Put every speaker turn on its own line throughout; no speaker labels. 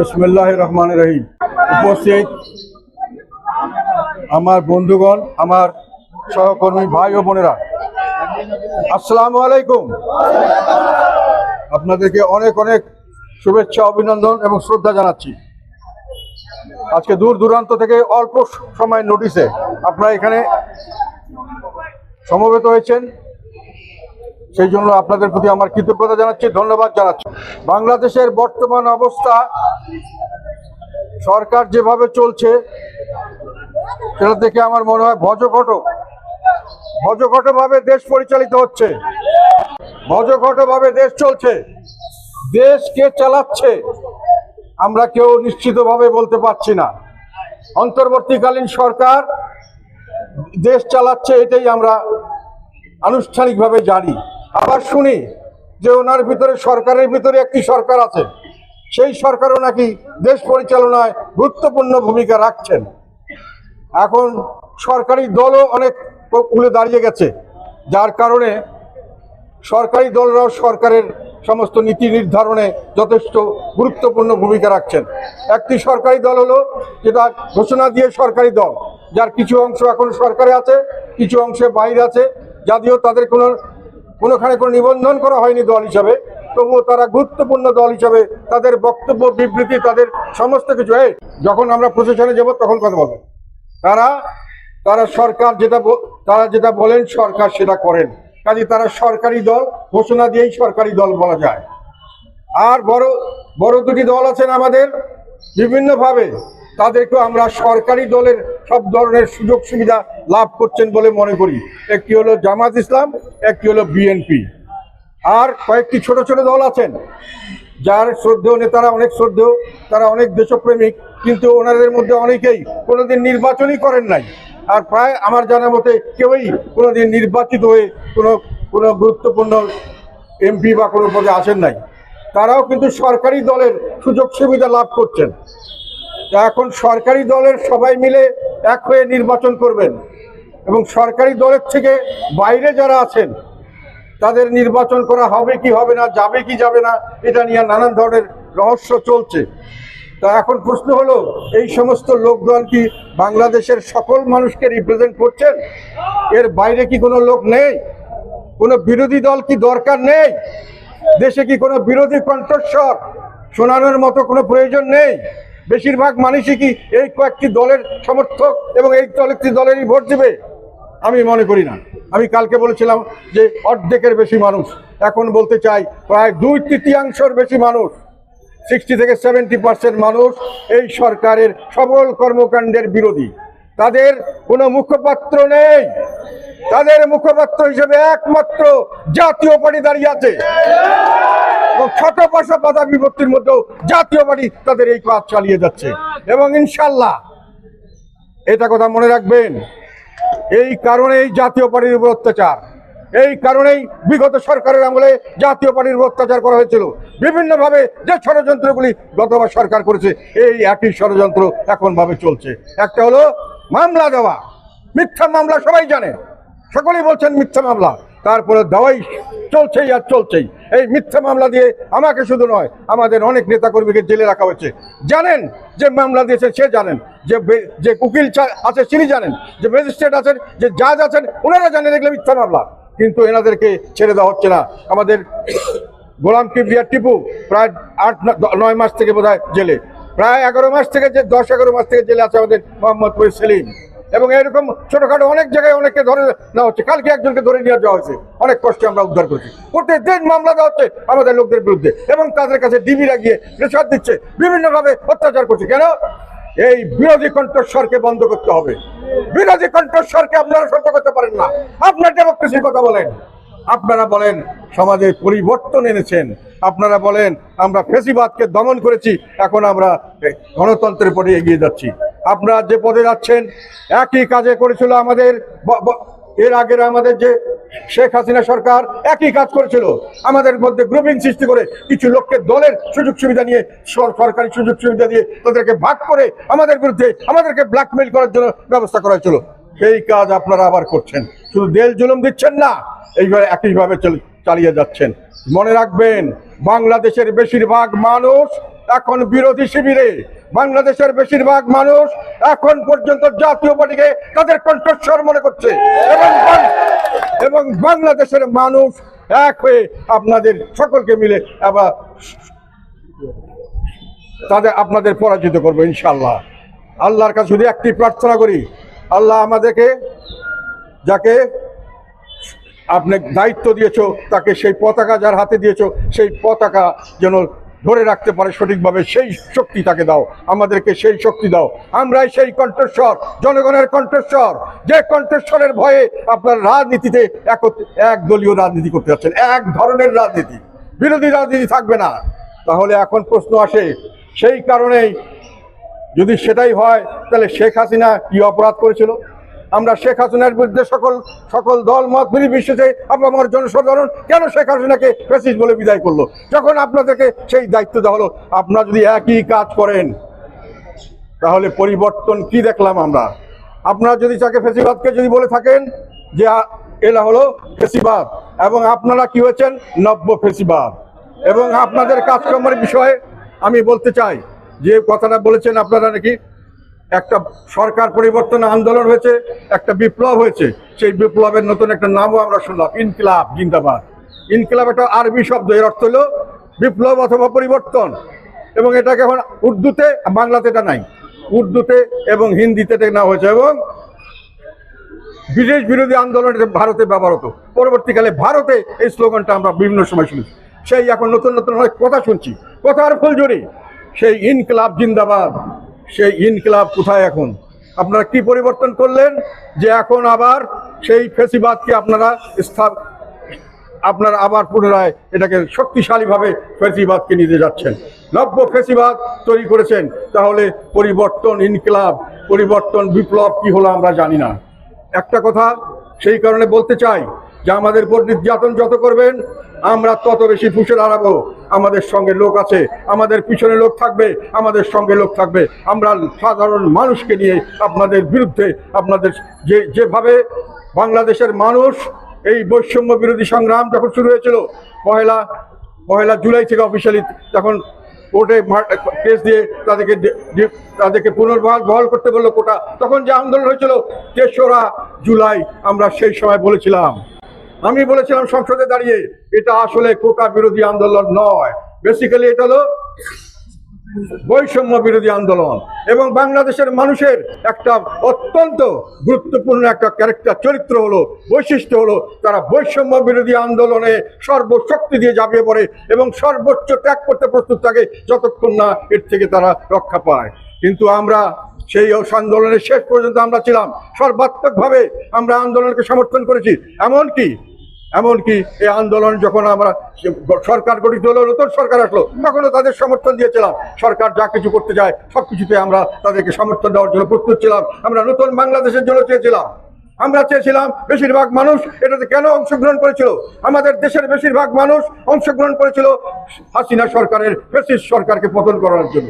বিসমুল্লাহ রহমান রহিম। উপস্থিত আমার বন্ধুগণ, আমার সহকর্মী ভাই ও বোনেরা, আসসালামু আলাইকুম। আপনাদেরকে অনেক অনেক শুভেচ্ছা, অভিনন্দন এবং শ্রদ্ধা জানাচ্ছি। আজকে দূর দূরান্ত থেকে অল্প সময় নোটিসে আপনারা এখানে সমবেত হয়েছেন। সেই জন্য আপনাদের প্রতি আমার কৃতজ্ঞতা জানাচ্ছি, ধন্যবাদ জানাচ্ছি। বাংলাদেশের বর্তমান অবস্থা, সরকার যেভাবে চলছে, সেটা দেখে আমার মনে হয় ভজঘট ভজঘট ভাবে দেশ পরিচালিত হচ্ছে। ভজঘট ভাবে দেশ চলছে। দেশ কে চালাচ্ছে, আমরা কেউ নিশ্চিতভাবে বলতে পারছি না। অন্তর্বর্তীকালীন সরকার দেশ চালাচ্ছে, এটাই আমরা আনুষ্ঠানিকভাবে জানি। আবার শুনি যে ওনার ভিতরে সরকারের ভিতরে একটি সরকার আছে। সেই সরকারও নাকি দেশ পরিচালনায় গুরুত্বপূর্ণ ভূমিকা রাখছেন। এখন সরকারি দলও অনেক উলে দাঁড়িয়ে গেছে। যার কারণে সরকারি দলরাও সরকারের সমস্ত নীতি নির্ধারণে যথেষ্ট গুরুত্বপূর্ণ ভূমিকা রাখছেন। একটি সরকারি দল হলো যেটা ঘোষণা দিয়ে সরকারি দল, যার কিছু অংশ এখন সরকারে আছে, কিছু অংশে বাইরে আছে, যদিও তাদের কোনো কোনোখানে কোনো নিবন্ধন করা হয়নি দল হিসাবে। তবুও তারা গুরুত্বপূর্ণ দল হিসাবে তাদের বক্তব্য, বিবৃতি, তাদের সমস্ত কিছু, এই, যখন আমরা প্রশাসনে যাব তখন কথা বলব। তারা তারা সরকার যেটা তারা যেটা বলেন সরকার সেটা করেন। কাজে তারা সরকারি দল, ঘোষণা দিয়েই সরকারি দল বলা যায়। আর বড় বড় দুটি দল আছেন আমাদের, বিভিন্নভাবে। তাদেরকেও আমরা সরকারি দলের সব ধরনের সুযোগ সুবিধা লাভ করছেন বলে মনে করি। একটি হলো জামাত ইসলাম, একটি হলো বিএনপি। আর কয়েকটি ছোট ছোট দল আছেন, যার শ্রদ্ধেয় নেতারা অনেক শ্রদ্ধেয়, তারা অনেক দেশপ্রেমিক, কিন্তু ওনাদের মধ্যে অনেকেই কোনোদিন নির্বাচনই করেন নাই। আর প্রায় আমার জানা মতে কেউই কোনোদিন নির্বাচিত হয়ে কোনো কোনো গুরুত্বপূর্ণ এমপি বা কোনো পদে আসেন নাই। তারাও কিন্তু সরকারি দলের সুযোগ সুবিধা লাভ করছেন। এখন সরকারি দলের সবাই মিলে এক হয়ে নির্বাচন করবেন। এবং সরকারি দলের থেকে বাইরে যারা আছেন, তাদের নির্বাচন করা হবে কি হবে না, যাবে কি যাবে না, এটা নিয়ে নানান ধরনের রহস্য চলছে। তা এখন প্রশ্ন হলো, এই সমস্ত লোকদল কি বাংলাদেশের সকল মানুষকে রিপ্রেজেন্ট করছেন? এর বাইরে কি কোনো লোক নেই? কোনো বিরোধী দল কি দরকার নেই? দেশে কি কোনো বিরোধী কণ্ঠস্বর শোনানোর মতো কোনো প্রয়োজন নেই? বেশিরভাগ মানুষই কি এই কয়েকটি দলের সমর্থক এবং এই কয়েকটি দলেরই ভোট দেবে? আমি মনে করি না। আমি কালকে বলেছিলাম যে অর্ধেকের বেশি মানুষ। এখন বলতে চাই, প্রায় দুই তৃতীয়াংশর বেশি মানুষ সিক্সটি থেকে সেভেন্টি পার্সেন্ট মানুষ এই সরকারের সবল কর্মকাণ্ডের বিরোধী। তাদের কোনো মুখপাত্র নেই। তাদের মুখপাত্র হিসেবে একমাত্র জাতীয় পার্টি দাঁড়িয়ে আছে। ছোট পাশা বাধা বিপত্তির মধ্যেও জাতীয় পার্টি তাদের এই কাজ চালিয়ে যাচ্ছে। এবং ইনশাল্লাহ, এটা কথা মনে রাখবেন, এই কারণেই জাতীয় পার্টির উপর অত্যাচার, এই কারণেই বিগত সরকারের আমলে জাতীয় পার্টির উপর অত্যাচার করা হয়েছিল। বিভিন্নভাবে যে ষড়যন্ত্রগুলি গতবার সরকার করেছে, এই একই ষড়যন্ত্র এখন ভাবে চলছে। একটা হলো মামলা দেওয়া। মিথ্যা মামলা সবাই জানে। সকলেই বলছেন মিথ্যা মামলা। তারপরে দেওয়াই চলছেই আর চলছেই। এই মিথ্যা মামলা দিয়ে আমাকে শুধু নয়, আমাদের অনেক নেতাকর্মীকে জেলে রাখা হয়েছে। জানেন যে মামলা দিয়েছে, সে জানেন। যে যে উকিল আছে তিনি জানেন। যে ম্যাজিস্ট্রেট আছেন, যে জাজ আছেন, ওনারা জানেন এগুলো মিথ্যা মামলা। কিন্তু এনাদেরকে ছেড়ে দেওয়া হচ্ছে না। আমাদের গোলাম কিবরিয়া টিপু প্রায় আট নয় মাস থেকে বোধ জেলে। প্রায় এগারো মাস থেকে যে, দশ এগারো মাস থেকে জেলে আছে আমাদের মোহাম্মদ ফরিদ সেলিম। এবং এরকম ছোটখাটো অনেক জায়গায় অনেককে ধরে নেওয়া হচ্ছে। কালকে একজনকে ধরে নিয়ে যাওয়া হয়েছে। অনেক কষ্টে আমরা উদ্ধার করেছি। প্রত্যেকদিন মামলা দেওয়া হচ্ছে আমাদের লোকদের বিরুদ্ধে এবং তাদের কাছে ডিবিরা গিয়ে প্রেশার দিচ্ছে। বিভিন্নভাবে অত্যাচার করছে। কেন? এই বিরোধী কণ্ঠস্বরকে বন্ধ করতে হবে। বিরোধী কণ্ঠস্বরকে আপনারা সহ্য করতে পারেন না। আপনার ডেমোক্রেসির কথা বলেন। আপনারা বলেন, সমাজে পরিবর্তন এনেছেন। আপনারা বলেন, আমরা ফেসিবাদকে দমন করেছি। এখন আমরা গণতন্ত্রের পরে এগিয়ে যাচ্ছি। আপনারা যে পদে যাচ্ছেন, একই কাজে করেছিল আমাদের এর আগের আমাদের যে শেখ হাসিনা সরকার, একই কাজ করেছিল। আমাদের মধ্যে গ্রুপিং সৃষ্টি করে কিছু লোককে দলের সুযোগ সুবিধা নিয়ে সরকারি সুযোগ সুবিধা দিয়ে তাদেরকে ভাগ করে আমাদের বিরুদ্ধে আমাদেরকে ব্ল্যাকমেইল করার জন্য ব্যবস্থা করা হয়েছিল। সেই কাজ আপনারা আবার করছেন। শুধু দেল জুলুম দিচ্ছেন না, এইভাবে একইভাবে চল- চালিয়ে যাচ্ছেন। মনে রাখবেন, বাংলাদেশের বেশিরভাগ মানুষ এখন বিরোধী শিবিরে বাংলাদেশের বেশিরভাগ মানুষ এখন পর্যন্ত জাতীয় পার্টিকে তাদের কণ্ঠস্বর মনে করছে। এবং এবং বাংলাদেশের মানুষ এক হয়ে আপনাদের সকলকে মিলে আবার তাদের আপনাদের পরাজিত করব ইনশাল্লাহ আল্লাহর কাছে শুধু একটি প্রার্থনা করি, আল্লাহ আমাদেরকে যাকে আপনি দায়িত্ব দিয়েছ, তাকে সেই পতাকা যার হাতে দিয়েছ, সেই পতাকা যেন ধরে রাখতে পারে সঠিকভাবে, সেই শক্তি তাকে দাও, আমাদেরকে সেই শক্তি দাও। আমরাই সেই কণ্ঠস্বর, জনগণের কণ্ঠস্বর, যে কণ্ঠস্বরের ভয়ে আপনার রাজনীতিতে এক দলীয় রাজনীতি করতে যাচ্ছেন, এক ধরনের রাজনীতি। বিরোধী রাজনীতি থাকবে না। তাহলে এখন প্রশ্ন আসে, সেই কারণেই যদি সেটাই হয়, তাহলে শেখ হাসিনা কি অপরাধ করেছিল? আমরা শেখ হাসিনার বিরুদ্ধে সকল সকল দল, মত নির্বিশেষে আমার জনসাধারণ, কেন শেখ হাসিনাকে ফেসিস বলে বিদায় করল? যখন আপনাদেরকে সেই দায়িত্ব দেওয়া হলো, আপনারা যদি একই কাজ করেন, তাহলে পরিবর্তন কি দেখলাম আমরা? আপনারা যদি তাকে ফেসিবাদকে যদি বলে থাকেন যে এলা হলো ফেসিবাদ, এবং আপনারা কি হয়েছেন? নব্য ফেসিবাদ। এবং আপনাদের কাজকর্মের বিষয়ে আমি বলতে চাই, যে কথাটা বলেছেন আপনারা নাকি একটা সরকার পরিবর্তন আন্দোলন হয়েছে, একটা বিপ্লব হয়েছে। সেই বিপ্লবের নতুন একটা নামও আমরা শুনলাম, ইনকিলাব, জিন্দাবাদ। ইনকিলাব একটা আরবি শব্দ, এর অর্থ হলো বিপ্লব অথবা পরিবর্তন। এবং এটাকে এখন উর্দুতে, বাংলাতে এটা নাই, উর্দুতে এবং হিন্দিতে এটা নেওয়া হয়েছে। এবং বিদেশ বিরোধী আন্দোলনে ভারতে ব্যবহার হতো পরবর্তীকালে ভারতে এই স্লোগানটা আমরা বিভিন্ন সময় শুনেছি। সেই এখন নতুন নতুন অনেক কথা শুনছি। কথার ফুলঝুরি, সেই ইনকলাব, জিন্দাবাদ। সেই ইনকিলাব কোথায় এখন? আপনারা কি পরিবর্তন করলেন যে এখন আবার সেই ফেসিবাদকে আপনারা স্থাপ আপনারা আবার পুনরায় এটাকে শক্তিশালীভাবে ফেসিবাদকে নিতে যাচ্ছেন? নব্য ফেসিবাদ তৈরি করেছেন, তাহলে পরিবর্তন ইনকিলাব, পরিবর্তন বিপ্লব কি হলো আমরা জানি না। একটা কথা সেই কারণে বলতে চাই যে আমাদের উপর নির্যাতন যত করবেন, আমরা তত বেশি ফুসে দাঁড়াবো। আমাদের সঙ্গে লোক আছে, আমাদের পিছনে লোক থাকবে, আমাদের সঙ্গে লোক থাকবে। আমরা সাধারণ মানুষকে নিয়ে আপনাদের বিরুদ্ধে, আপনাদের যে, যেভাবে বাংলাদেশের মানুষ এই বৈষম্য বিরোধী সংগ্রাম যখন শুরু হয়েছিল পহেলা পহেলা জুলাই থেকে অফিসিয়ালি তখন কোর্টে কেস দিয়ে তাদেরকে তাদেরকে পুনর্বহাল, বহাল করতে বলল কোটা, তখন যে আন্দোলন হয়েছিল, তেসরা জুলাই আমরা সেই সময় বলেছিলাম। আমি বলেছিলাম সংসদে দাঁড়িয়ে, এটা আসলে কোটা বিরোধী আন্দোলন নয়। বেসিক্যালি এটা হলো বৈষম্য বিরোধী আন্দোলন। এবং বাংলাদেশের মানুষের একটা অত্যন্ত গুরুত্বপূর্ণ একটা ক্যারেক্টার চরিত্র হলো, বৈশিষ্ট্য হলো, তারা বৈষম্য বিরোধী আন্দোলনে সর্বশক্তি দিয়ে ঝাঁপিয়ে পড়ে এবং সর্বোচ্চ ত্যাগ করতে প্রস্তুত থাকে যতক্ষণ না এর থেকে তারা রক্ষা পায়। কিন্তু আমরা সেই আন্দোলনের শেষ পর্যন্ত আমরা ছিলাম। সর্বাত্মকভাবে আমরা আন্দোলনকে সমর্থন করেছি। এমনকি এমনকি এই আন্দোলন যখন আমরা সরকার গঠিত হলো, নতুন সরকার আসলো, তখনও তাদের সমর্থন দিয়েছিলাম। সরকার যা কিছু করতে যায় সব কিছুতে আমরা তাদেরকে সমর্থন দেওয়ার জন্য প্রস্তুত ছিলাম। আমরা নতুন বাংলাদেশের জন্য চেয়েছিলাম। আমরা চেয়েছিলাম বেশিরভাগ মানুষ এটাতে কেন অংশগ্রহণ করেছিল? আমাদের দেশের বেশিরভাগ মানুষ অংশগ্রহণ করেছিল হাসিনা সরকারের ফেসিস সরকারকে পতন করার জন্য।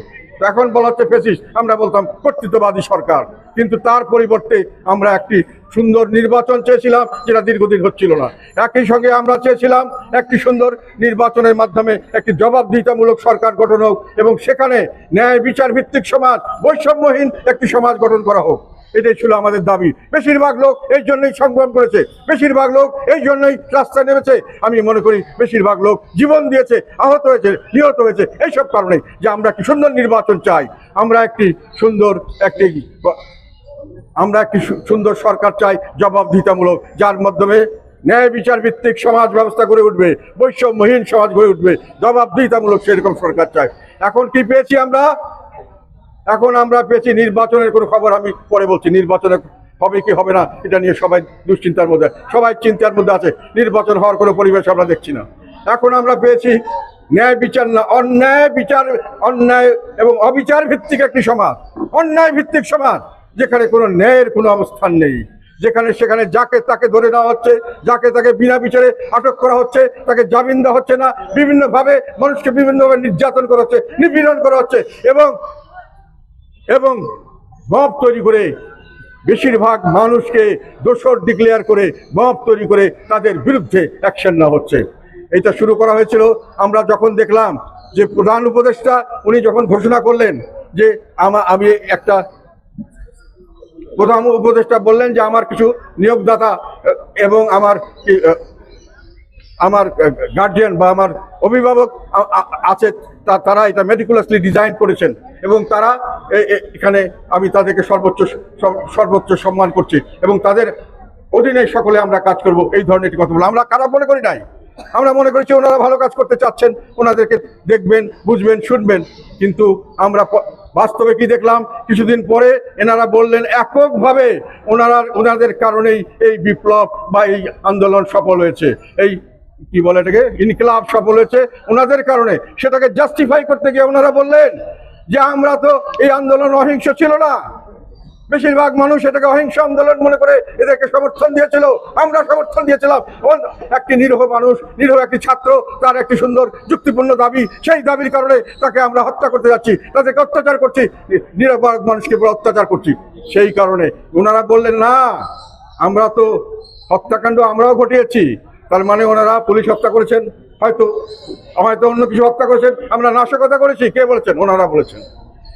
এখন বলা হচ্ছে ফেসিস আমরা বলতাম কর্তৃত্ববাদী সরকার। কিন্তু তার পরিবর্তে আমরা একটি সুন্দর নির্বাচন চেয়েছিলাম, যেটা দীর্ঘদিন হচ্ছিল না। একই সঙ্গে আমরা চেয়েছিলাম একটি সুন্দর নির্বাচনের মাধ্যমে একটি জবাবদিহিতামূলক সরকার গঠন হোক এবং সেখানে ন্যায় বিচার ভিত্তিক সমাজ, বৈষম্যহীন একটি সমাজ গঠন করা হোক। এটাই ছিল আমাদের দাবি। বেশিরভাগ লোক এই জন্যই সংগ্রাম করেছে, বেশিরভাগ লোক এই জন্যই রাস্তায় নেমেছে। আমি মনে করি বেশিরভাগ লোক জীবন দিয়েছে, আহত হয়েছে, নিহত হয়েছে, এইসব কারণে যে আমরা একটি সুন্দর নির্বাচন চাই। আমরা একটি সুন্দর একটি, আমরা একটি সুন্দর সরকার চাই, জবাবদিহিতামূলক, যার মাধ্যমে ন্যায় বিচার ভিত্তিক সমাজ ব্যবস্থা গড়ে উঠবে, বৈষম্যহীন সমাজ গড়ে উঠবে। জবাবদিহিতামূলক সেরকম সরকার চাই। এখন কি পেয়েছি আমরা? এখন আমরা পেয়েছি নির্বাচনের কোনো খবর, আমি পরে বলছি, নির্বাচনে হবে কি হবে না, এটা নিয়ে সবাই দুশ্চিন্তার মধ্যে, সবাই চিন্তার মধ্যে আছে, নির্বাচন হওয়ার কোনো পরিবেশ আমরা দেখছি না। এখন আমরা পেয়েছি ন্যায় বিচার না, অন্যায় বিচার, অন্যায় এবং অবিচার ভিত্তিক একটি সমাজ, অন্যায় ভিত্তিক সমাজ, যেখানে কোনো ন্যায়ের কোনো অবস্থান নেই, যেখানে সেখানে যাকে তাকে ধরে নেওয়া হচ্ছে, যাকে তাকে বিনা বিচারে আটক করা হচ্ছে, তাকে জামিন দেওয়া হচ্ছে না, বিভিন্নভাবে মানুষকে বিভিন্নভাবে নির্যাতন করা হচ্ছে, নিপীড়ন করা হচ্ছে এবং এবং মব তৈরি করে বেশিরভাগ মানুষকে দোষর ডিক্লেয়ার করে মব তৈরি করে তাদের বিরুদ্ধে অ্যাকশন নেওয়া হচ্ছে। এটা শুরু করা হয়েছিল, আমরা যখন দেখলাম যে প্রধান উপদেষ্টা, উনি যখন ঘোষণা করলেন যে আমা আমি একটা প্রধান উপদেষ্টা বললেন যে আমার কিছু নিয়োগদাতা এবং আমার আমার গার্জিয়ান বা আমার অভিভাবক আছে তারা এটা মেডিকুলাসলি ডিজাইন করেছেন। এবং তারা এখানে আমি তাদেরকে সর্বোচ্চ সর্বোচ্চ সম্মান করছি এবং তাদের অধীনে সকলে আমরা কাজ করব, এই ধরনের একটি কথা বলে আমরা খারাপ মনে করি নাই? আমরা মনে করেছি ওনারা ভালো কাজ করতে চাচ্ছেন, ওনাদেরকে দেখবেন, বুঝবেন, শুনবেন। কিন্তু আমরা বাস্তবে কি দেখলাম? কিছুদিন পরে এনারা বললেন, এককভাবে ওনারা, ওনাদের কারণেই এই বিপ্লব বা এই আন্দোলন সফল হয়েছে। এই কি বলে এটাকে? ইনকলাব সফল হয়েছে ওনাদের কারণে। সেটাকে জাস্টিফাই করতে গিয়ে ওনারা বললেন যে আমরা তো এই আন্দোলন অহিংস ছিল না। বেশিরভাগ মানুষ এটাকে অহিংস আন্দোলন মনে করে এদেরকে সমর্থন দিয়েছিল। আমরা সমর্থন দিয়েছিলাম। একটি নিরীহ মানুষ, নিরীহ একটি ছাত্র, তার একটি সুন্দর যুক্তিপূর্ণ দাবি, সেই দাবির কারণে তাকে আমরা হত্যা করতে যাচ্ছি, তাদেরকে অত্যাচার করছি নিরপরাধ মানুষকে অত্যাচার করছি। সেই কারণে ওনারা বললেন, না, আমরা তো হত্যাকাণ্ড আমরাও ঘটিয়েছি। তার মানে ওনারা পুলিশ হত্যা করেছেন। হয়তো হয়তো অন্য কিছু হত্যা করেছেন, আমরা নাশকতা করেছি, কে বলেছেন? ওনারা বলেছেন।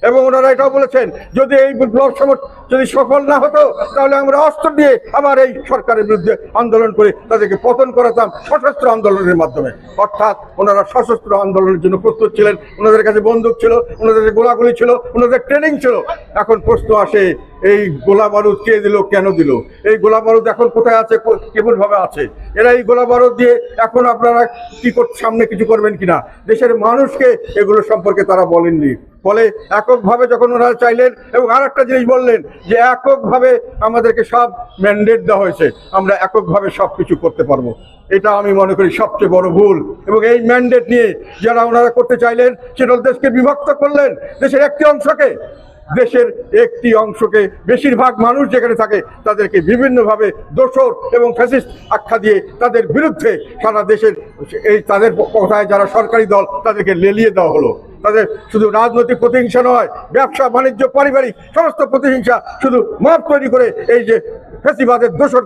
এবং ওনারা এটাও বলেছেন, যদি এই বিপ্লব সমর যদি সফল না হতো, তাহলে আমরা অস্ত্র দিয়ে আবার এই সরকারের বিরুদ্ধে আন্দোলন করে তাদেরকে পতন করাতাম সশস্ত্র আন্দোলনের মাধ্যমে। অর্থাৎ ওনারা সশস্ত্র আন্দোলনের জন্য প্রস্তুত ছিলেন, ওনাদের কাছে বন্দুক ছিল, ওনাদের গোলাগুলি ছিল, ওনাদের ট্রেনিং ছিল। এখন প্রশ্ন আসে এই গোলা বারুদ কে দিল, কেন দিল? এই গোলা বারুদ এখন কোথায় আছে কেবল ভাবে আছে। এরা এই গোলা বারুদ দিয়ে এখন আপনারা কি সামনে কিছু করবেন কিনা? দেশের মানুষকে এগুলো সম্পর্কে তারা বলেননি। ফলে এককভাবে যখন ওনারা চাইলেন এবং আর একটা জিনিস বললেন যে এককভাবে আমাদেরকে সব ম্যান্ডেট দেওয়া হয়েছে, আমরা এককভাবে সব কিছু করতে পারব। এটা আমি মনে করি সবচেয়ে বড় ভুল। এবং এই ম্যান্ডেট নিয়ে যারা ওনারা করতে চাইলেন সেটা দেশকে বিভক্ত করলেন, দেশের একটি অংশকে। দেশের একটি অংশকে বেশিরভাগ মানুষ যেখানে থাকে তাদেরকে বিভিন্নভাবে দোষর এবং ফ্যাসিস্ট আখ্যা দিয়ে তাদের বিরুদ্ধে সারা দেশের এই তাদের কথায় যারা সরকারি দল তাদেরকে লেলিয়ে দেওয়া হলো। তাদের শুধু রাজনৈতিক প্রতিহিংসা নয়, ব্যবসা, বাণিজ্য, পারিবারিক সমস্ত প্রতিহিংসা শুধু মাপ তৈরি করে এই যে ফেসিবাদের দোষর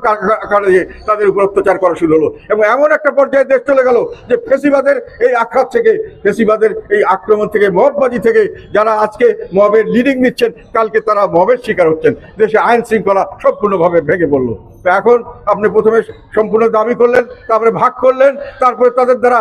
কারণে তাদের উপর অত্যাচার করা শুরু হলো। এবং এমন একটা পর্যায়ে দেশ চলে গেল যে ফেসিবাদের এই আঘাত থেকে, ফেসিবাদের এই আক্রমণ থেকে মহবাজি থেকে যারা আজকে মবের লিডিং নিচ্ছেন, কালকে তারা মবের শিকার হচ্ছেন। দেশে আইন শৃঙ্খলা সম্পূর্ণভাবে ভেঙে পড়ল। এখন আপনি প্রথমে সম্পূর্ণ দাবি করলেন, তারপরে ভাগ করলেন, তারপরে তাদের দ্বারা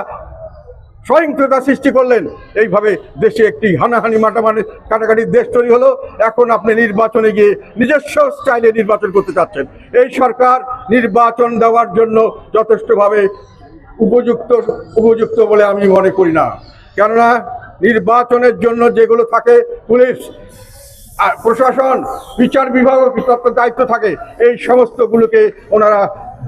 সহিংসতা সৃষ্টি করলেন। এইভাবে দেশে একটি হানাহানি মাটামানি কাটাকাটির দেশ তৈরি হলো। এখন আপনি নির্বাচনে গিয়ে নিজস্ব স্টাইলে নির্বাচন করতে চাচ্ছেন। এই সরকার নির্বাচন দেওয়ার জন্য যথেষ্টভাবে উপযুক্ত উপযুক্ত বলে আমি মনে করি না। কেননা নির্বাচনের জন্য যেগুলো থাকে, পুলিশ প্রশাসন, বিচার বিভাগ দায়িত্ব থাকে। এই সমস্তগুলোকে ওনারা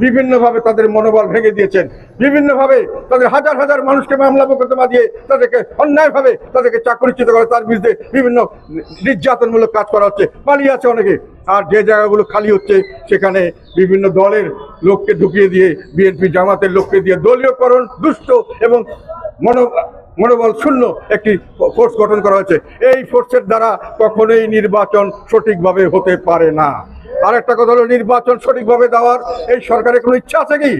বিভিন্নভাবে তাদের মনোবল ভেঙে দিয়েছেন। বিভিন্নভাবে তাদের হাজার হাজার মানুষকে মামলা মোকদ্দমা দিয়ে তাদেরকে অন্যায়ভাবে তাদেরকে চাকরিচ্যুত করে তার বিরুদ্ধে বিভিন্ন নির্যাতনমূলক কাজ করা হচ্ছে। পালিয়ে আছে অনেকে। আর যে জায়গাগুলো খালি হচ্ছে, সেখানে বিভিন্ন দলের লোককে ঢুকিয়ে দিয়ে, বিএনপি জামাতের লোককে দিয়ে দলীয়করণ, দুষ্ট এবং মনো, মনোবল শূন্য একটি ফোর্স গঠন করা হয়েছে। এই ফোর্সের দ্বারা কখনোই নির্বাচন সঠিকভাবে হতে পারে না। আর একটা কথা হলো, নির্বাচন সঠিকভাবে দেওয়ার এই সরকারের কোনো ইচ্ছা আছে কি?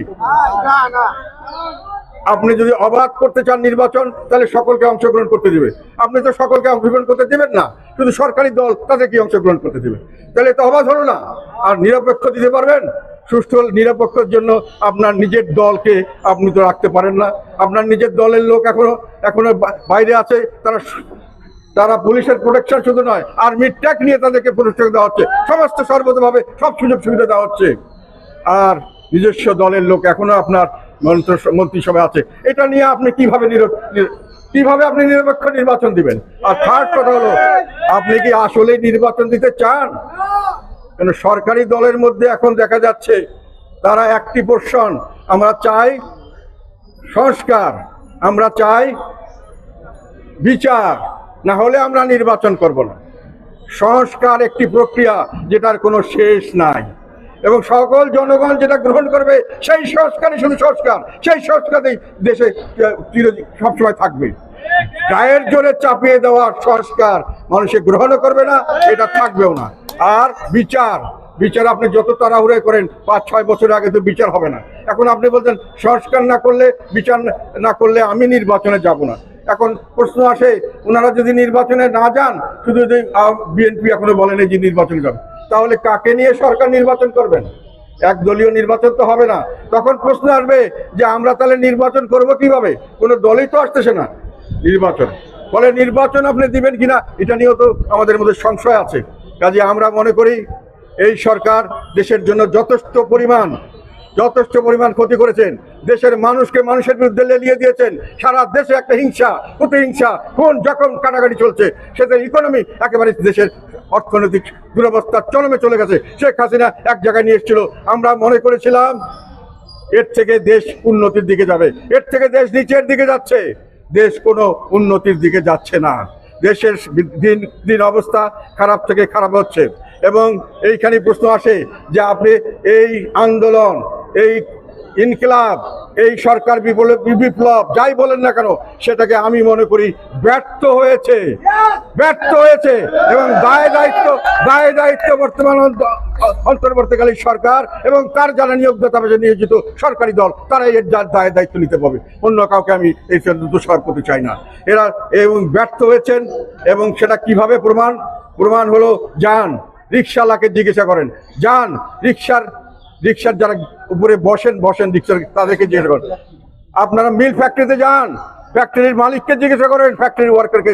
আপনি যদি অবাধ করতে চান নির্বাচন, তাহলে সকলকে অংশগ্রহণ করতে দিবে। আপনি তো সকলকে অংশগ্রহণ করতে দেবেন না, শুধু সরকারি দল তাদেরকে অংশগ্রহণ করতে দেবে। তাহলে তো অবাধ হলো না? আর নিরপেক্ষ দিতে পারবেন? সুস্থ নিরপেক্ষর জন্য আপনার নিজের দলকে আপনি তো রাখতে পারেন না। আপনার নিজের দলের লোক এখনও এখনও বাইরে আছে, তারা তারা পুলিশের প্রোটেকশন শুধু নয় আর্মির ট্যাগ নিয়ে তাদেরকে প্রোটেকশন দেওয়া হচ্ছে। সমস্ত সর্বতভাবে সব সুযোগ সুবিধা দেওয়া হচ্ছে। আর নিজস্ব দলের লোক এখনও আপনার মন্ত্র, মন্ত্রিসভায় আছে। এটা নিয়ে আপনি কীভাবে কীভাবে আপনি নিরপেক্ষ নির্বাচন দিবেন? আর থার্ড কথা হলো, আপনি কি আসলে নির্বাচন দিতে চান? কেন সরকারি দলের মধ্যে এখন দেখা যাচ্ছে, তারা একটি পোর্শন আমরা চাই সংস্কার, আমরা চাই বিচার। না হলে আমরা নির্বাচন করব না। সংস্কার একটি প্রক্রিয়া যেটার কোনো শেষ নাই। এবং সকল জনগণ যেটা গ্রহণ করবে, সেই সংস্কারই শুধু সংস্কার। সেই সংস্কারেই দেশে সবসময় থাকবে। গায়ের জোরে চাপিয়ে দেওয়া সংস্কার মানুষে গ্রহণও করবে না এটা থাকবেও না। আর বিচার বিচার আপনি যত তাড়াহুড়ে করেন, পাঁচ, ছয় বছর আগে তো বিচার হবে না। এখন আপনি বলছেন, সংস্কার না করলে, বিচার না করলে আমি নির্বাচনে যাব না। এখন প্রশ্ন আসে ওনারা যদি নির্বাচনে না যান, শুধু যদি বিএনপি এখনও বলেনি যে নির্বাচন করবে তাহলে কাকে নিয়ে সরকার নির্বাচন করবেন? এক দলীয় নির্বাচন তো হবে না। তখন প্রশ্ন আসবে যে, আমরা তাহলে নির্বাচন করব কীভাবে? কোনো দলই তো আসতেছে না নির্বাচন। ফলে নির্বাচন আপনি দিবেন কিনা, এটা নিয়েও তো আমাদের মধ্যে সংশয় আছে। কাজে আমরা মনে করি, এই সরকার দেশের জন্য যথেষ্ট পরিমাণ যথেষ্ট পরিমাণ ক্ষতি করেছেন। দেশের মানুষকে মানুষের বিরুদ্ধে লেলিয়ে দিয়েছেন। সারা দেশে একটা হিংসা, প্রতিহিংসা কোন যখন কাটাকাটি চলছে। সেটা ইকোনমি একেবারে দেশের অর্থনৈতিক দুরবস্থার চরমে চলে গেছে। শেখ হাসিনা এক জায়গায় নিয়ে এসেছিল। আমরা মনে করেছিলাম, এর থেকে দেশ উন্নতির দিকে যাবে। এর থেকে দেশ নিচের দিকে যাচ্ছে। দেশ কোনো উন্নতির দিকে যাচ্ছে না। দেশের দিন দিন অবস্থা খারাপ থেকে খারাপ হচ্ছে। এবং এইখানে প্রশ্ন আসে যে আপনি এই আন্দোলন এই ইনকিলাব, এই সরকার বিপ্লব যাই বলেন না কেন, সেটাকে আমি মনে করি ব্যর্থ হয়েছে। ব্যর্থ হয়েছে এবং দায় দায়িত্ব দায় দায়িত্ব বর্তমান অন্ত- অন্তর্বর্তীকালীন সরকার এবং তার যারা নিয়োগদাতা নিয়োজিত সরকারি দল তারা এর যা, দায় দায়িত্ব নিতে পারবে। অন্য কাউকে আমি এই দোষারোপ করতে চাই না। এরা এবং ব্যর্থ হয়েছেন এবং সেটা কীভাবে প্রমাণ? প্রমাণ হলো যান রিক্সাওয়ালাকে জিজ্ঞাসা করেন, যান রিক্সার রিক্সার যারা উপরে বসেন বসেন রিক্সার, তাদেরকে জিজ্ঞাসা করেন। আপনারা মিল ফ্যাক্টরিতে যান ফ্যাক্টরির মালিককে জিজ্ঞাসা করেন ফ্যাক্টরি ওয়ার্কারকে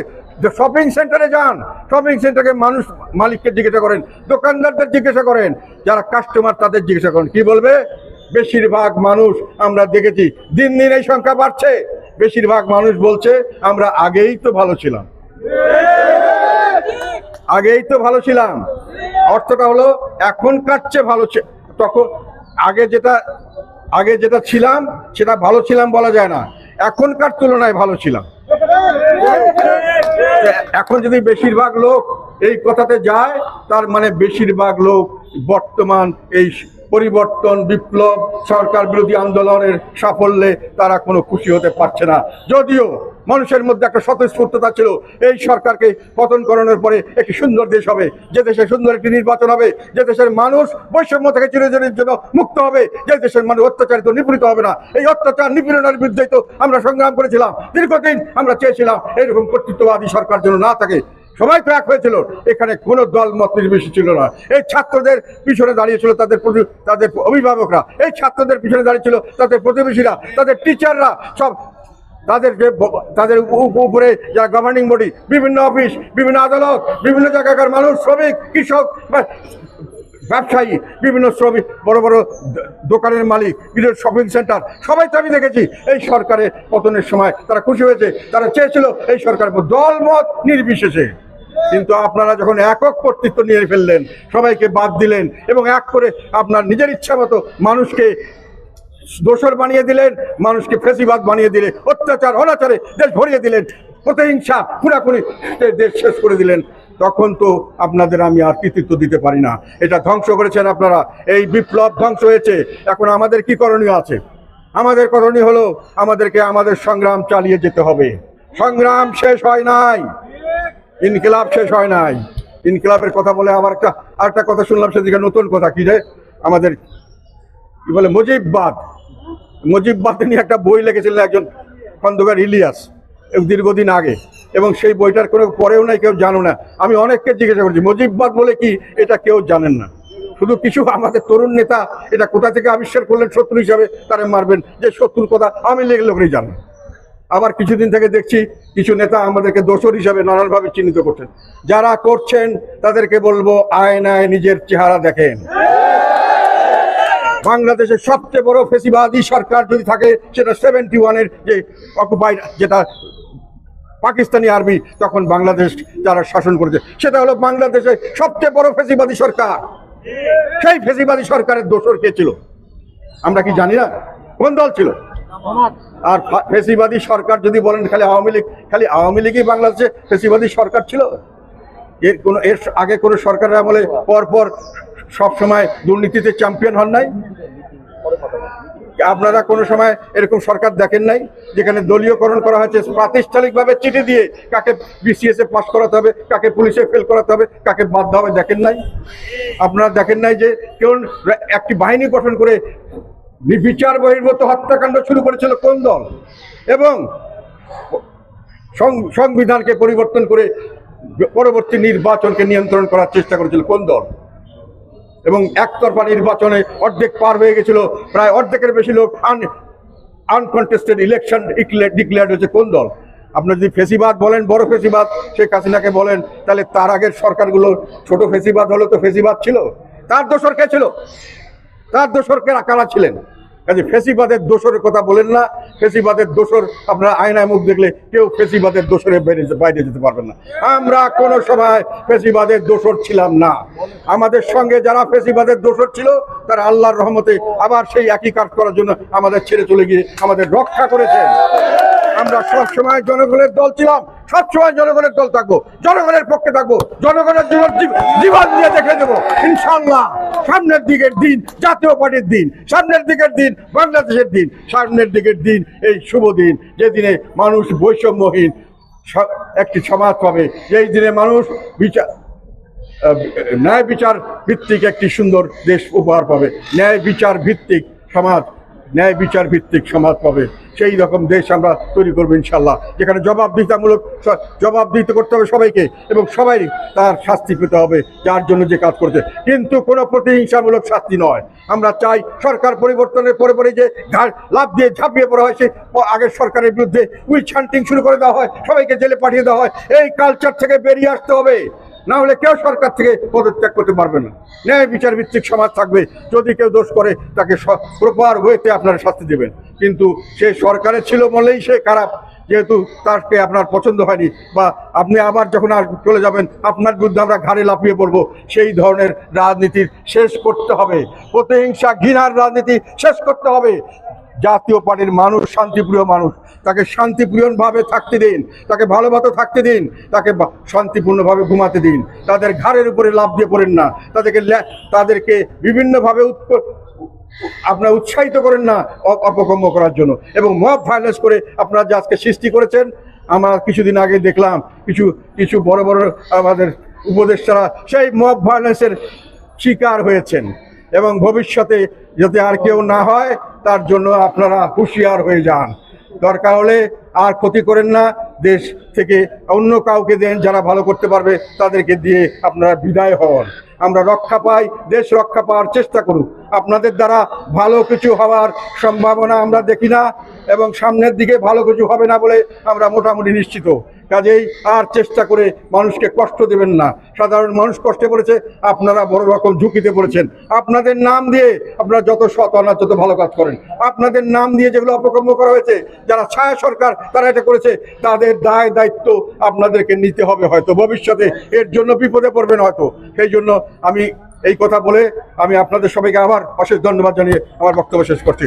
শপিং সেন্টারে যান শপিং সেন্টারে মানুষ, মালিককে জিজ্ঞাসা করেন, দোকানদারদের জিজ্ঞাসা করেন, যারা কাস্টমার তাদের জিজ্ঞাসা করেন, কি বলবে? বেশিরভাগ মানুষ আমরা দেখেছি, দিন দিন এই সংখ্যা বাড়ছে। বেশিরভাগ মানুষ বলছে, আমরা আগেই তো ভালো ছিলাম। আগেই তো ভালো ছিলাম। অর্থটা হলো, এখন কাটছে ভালো তখন আগে যেটা আগে যেটা ছিলাম, সেটা ভালো ছিলাম বলা যায় না। এখনকার তুলনায় ভালো ছিলাম। এখন যদি বেশিরভাগ লোক এই কথাতে যায়, তার মানে বেশিরভাগ লোক বর্তমান এই পরিবর্তন, বিপ্লব, সরকার বিরোধী আন্দোলনের সাফল্যে তারা কোনো খুশি হতে পারছে না। যদিও মানুষের মধ্যে একটা স্বতঃস্ফূর্ততা ছিল, এই সরকারকে পতন করানোর পরে একটি সুন্দর দেশ হবে, যে দেশে সুন্দর একটি নির্বাচন হবে, যে দেশের মানুষ বৈষম্য থেকে চিরদিনের জন্য মুক্ত হবে, যে দেশের মানুষ অত্যাচারিত, নিপীড়িত হবে না। এই অত্যাচার, নিপীড়নের বিরুদ্ধে তো আমরা সংগ্রাম করেছিলাম, দীর্ঘদিন আমরা চেয়েছিলাম এরকম কর্তৃত্ববাদী সরকার যেন না থাকে। সবাই তো এক হয়েছিল। এখানে কোনো দল মত নির্বিশেষ ছিল না। এই ছাত্রদের পিছনে দাঁড়িয়েছিল তাদের তাদের অভিভাবকরা। এই ছাত্রদের পিছনে দাঁড়িয়েছিল তাদের প্রতিবেশীরা, তাদের টিচাররা সব। তাদের যে তাদের উপ- উপরে যারা গভর্নিং বডি বিভিন্ন অফিস, বিভিন্ন আদালত, বিভিন্ন জায়গাকার মানুষ, শ্রমিক, কৃষক ব্যবসায়ী, বিভিন্ন শ্রমিক, বড় বড় দোকানের মালিক, বিভিন্ন শপিং সেন্টার সবাই তো আমি দেখেছি। এই সরকারের পতনের সময় তারা খুশি হয়েছে, তারা চেয়েছিল এই সরকার দল মত নির্বিশেষে। কিন্তু আপনারা যখন একক কর্তৃত্ব নিয়ে ফেললেন, সবাইকে বাদ দিলেন এবং এক করে আপনার নিজের ইচ্ছা মতো মানুষকে দোষর বানিয়ে দিলেন, মানুষকে ফেসিবাদ বানিয়ে দিলে অত্যাচার, অনাচারে দেশ ভরিয়ে দিলেন, প্রতিহিংসা পুরাপুরি দেশ শেষ করে দিলেন। তখন তো আপনাদের আমি আর কৃতিত্ব দিতে পারি না। এটা ধ্বংস করেছেন আপনারা। এই বিপ্লব ধ্বংস হয়েছে। এখন আমাদের কি করণীয় আছে? আমাদের করণীয় হলো, আমাদেরকে আমাদের সংগ্রাম চালিয়ে যেতে হবে। সংগ্রাম শেষ হয় নাই। ইনকিলাব শেষ হয় নাই। ইনকিলাবের কথা বলে আবার একটা আরেকটা কথা শুনলাম, সেদিকে নতুন কথা, কি রে? আমাদের কি বলে, মুজিববাদ। মুজিববাদ নিয়ে একটা বই লিখেছিলেন একজন খন্দকার ইলিয়াস দীর্ঘদিন আগে। এবং সেই বইটার কোনো পরেও নাই, কেউ জানো না। আমি অনেককে জিজ্ঞাসা করছি, মুজিববাদ বলে কি? এটা কেউ জানেন না। শুধু কিছু আমাদের তরুণ নেতা এটা কোথা থেকে আবিষ্কার করলেন শত্রু হিসাবে, তারা মারবেন। যে শত্রুর কথা আমি লেগে লোকেরই জানেন আবার কিছুদিন থেকে দেখছি কিছু নেতা আমাদেরকে দোষর হিসাবে নানানভাবে চিহ্নিত করছেন। যারা করছেন, তাদেরকে বলব আয়নায় নিজের চেহারা দেখেন। বাংলাদেশের সবচেয়ে বড় ফেসিবাদী সরকার যদি থাকে, সেটা সেভেন্টি ওয়ানের যে অকুপাইড যেটা পাকিস্তানি আর্মি, তখন বাংলাদেশ যারা শাসন করেছে, সেটা হলো বাংলাদেশের সবচেয়ে বড় ফেসিবাদী সরকার। সেই ফেসিবাদী সরকারের দোষর কে ছিল? আমরা কি জানি না? কোন দল ছিল? আর ফেসিবাদী সরকার যদি বলেন খালি আওয়ামী লীগ, খালি আওয়ামী লীগই বাংলাদেশে ফেসিবাদী সরকার ছিল? এর কোনো এর আগে কোনো সরকারের আমলে পরপর পর সব সময় দুর্নীতিতে চ্যাম্পিয়ন হন নাই? আপনারা কোনো সময় এরকম সরকার দেখেন নাই? যেখানে দলীয়করণ করা হয়েছে, প্রাতিষ্ঠানিকভাবে চিঠি দিয়ে কাকে বিসিএস পাস করাতে হবে, কাকে পুলিশে ফেল করাতে হবে, কাকে দেওয়া হবে দেখেন নাই? আপনারা দেখেন নাই যে কেউ একটি বাহিনী গঠন করে বিচার বহির্ভূত হত্যাকাণ্ড শুরু করেছিল কোন দল? এবং সংবিধানকে পরিবর্তন করে পরবর্তী নির্বাচনকে নিয়ন্ত্রণ করার চেষ্টা করেছিল কোন দল? এবং একতরফা নির্বাচনে অর্ধেক পার হয়ে গেছিল, প্রায় অর্ধেকের বেশি লোক আন আনকন্টেস্টেড ইলেকশন ডিক্লেয়ার্ড হয়েছে কোন দল? আপনার যদি ফেসিবাদ বলেন, বড় ফেসিবাদ, শেখ হাসিনাকে বলেন, তাহলে তার আগের সরকারগুলো ছোট ফেসিবাদ হলো তো ফেসিবাদ ছিল? তার দোসর কে ছিল? তার দোসরকে কারা ছিলেন? কাজে ফেসিবাদের দোষরের কথা বলেন না, ফেসিবাদের দোষর আপনারা আয়নায় মুখ দেখলে কেউ ফেসিবাদের বাইরে বাইরে যেতে পারবেন না। আমরা কোনো সময় ফেসিবাদের দোষর ছিলাম না। আমাদের সঙ্গে যারা ফেসিবাদের দোষর ছিল, তারা আল্লাহর রহমতে আবার সেই একই কাজ করার জন্য আমাদের ছেড়ে চলে গিয়ে আমাদের রক্ষা করেছেন। আমরা সব সময় জনগণের দল ছিলাম সব সময় জনগণের দল থাকব, জনগণের পক্ষে থাকব, জনগণের জীবন জীবন দিয়ে দেখে দেবো ইনশাল্লাহ সামনের দিকের দিন, জাতীয় পার্টির দিন, সামনের দিকের দিন, বাংলাদেশের দিন, সামনের দিকের দিন, এই শুভ দিন, যে দিনে মানুষ বৈষম্যহীন একটি সমাজ পাবে, যেই দিনে মানুষ বিচার ন্যায় বিচার ভিত্তিক একটি সুন্দর দেশ উপহার পাবে, ন্যায় বিচার ভিত্তিক সমাজ ন্যায় বিচার ভিত্তিক সমাজ পাবে সেই রকম দেশ আমরা তৈরি করব ইনশাল্লাহ। যেখানে জবাবদিহিতামূলক জবাবদিহিত করতে হবে সবাইকে এবং সবাই তার শাস্তি পেতে হবে, যার জন্য যে কাজ করছে। কিন্তু কোনো প্রতিহিংসামূলক শাস্তি নয়। আমরা চাই সরকার পরিবর্তনের পরে পরে যে লাভ দিয়ে ঝাঁপিয়ে পড়া হয় সে আগের সরকারের বিরুদ্ধে উইচ হান্টিং শুরু করে দেওয়া হয়, সবাইকে জেলে পাঠিয়ে দেওয়া হয়। এই কালচার থেকে বেরিয়ে আসতে হবে। না হলে কেউ সরকার থেকে পদত্যাগ করতে পারবে না। ন্যায় বিচার ভিত্তিক সমাজ থাকবে। যদি কেউ দোষ করে, তাকে প্রপার ওয়েতে আপনারা শাস্তি দেবেন। কিন্তু সে সরকারে ছিল বলেই সে খারাপ। যেহেতু তাকে আপনার পছন্দ হয়নি বা আপনি আবার যখন আর চলে যাবেন, আপনার বিরুদ্ধে আমরা ঘাড়ে লাফিয়ে পড়ব। সেই ধরনের রাজনীতির শেষ করতে হবে। প্রতিহিংসা, ঘৃণার রাজনীতি শেষ করতে হবে। জাতীয় পার্টির মানুষ, শান্তিপ্রিয় মানুষ, তাকে শান্তিপ্রিয়ভাবে থাকতে দিন, তাকে ভালোভাবে থাকতে দিন, তাকে শান্তিপূর্ণভাবে ঘুমাতে দিন। তাদের ঘাড়ের উপরে লাভ দিয়ে পড়েন না। তাদেরকে তাদেরকে বিভিন্নভাবে আপনারা উৎসাহিত করেন না অ- অপকর্ম করার জন্য। এবং মব ভায়োলেন্স করে আপনারা যে আজকে সৃষ্টি করেছেন, আমরা কিছুদিন আগে দেখলাম কিছু কিছু বড় বড় আমাদের উপদেষ্টারা সেই মব ভায়োলেন্সের শিকার হয়েছেন। এবং ভবিষ্যতে যাতে আর কেউ না হয়, তার জন্য আপনারা হুঁশিয়ার হয়ে যান। দরকার হলে আর ক্ষতি করেন না, দেশ থেকে অন্য কাউকে দেন যারা ভালো করতে পারবে, তাদেরকে দিয়ে আপনারা বিদায় হন। আমরা রক্ষা পাই, দেশ রক্ষা পাওয়ার চেষ্টা করুক। আপনাদের দ্বারা ভালো কিছু হওয়ার সম্ভাবনা আমরা দেখি না এবং সামনের দিকে ভালো কিছু হবে না বলে আমরা মোটামুটি নিশ্চিত। কাজেই আর চেষ্টা করে মানুষকে কষ্ট দেবেন না। সাধারণ মানুষ কষ্টে পড়েছে, আপনারা বড় রকম ঝুঁকিতে পড়েছেন। আপনাদের নাম দিয়ে আপনারা যত সৎ অনার যত ভালো কাজ করেন। আপনাদের নাম দিয়ে যেগুলো অপকর্ম করা হয়েছে, যারা ছায়া সরকার, তারা এটা করেছে, তাদের দায় দায়িত্ব আপনাদেরকে নিতে হবে হয়তো। ভবিষ্যতে এর জন্য বিপদে পড়বেন হয়তো। সেই জন্য আমি এই কথা বলে আমি আপনাদের সবাইকে আবার অশেষ ধন্যবাদ জানিয়ে আমার বক্তব্য শেষ করছি।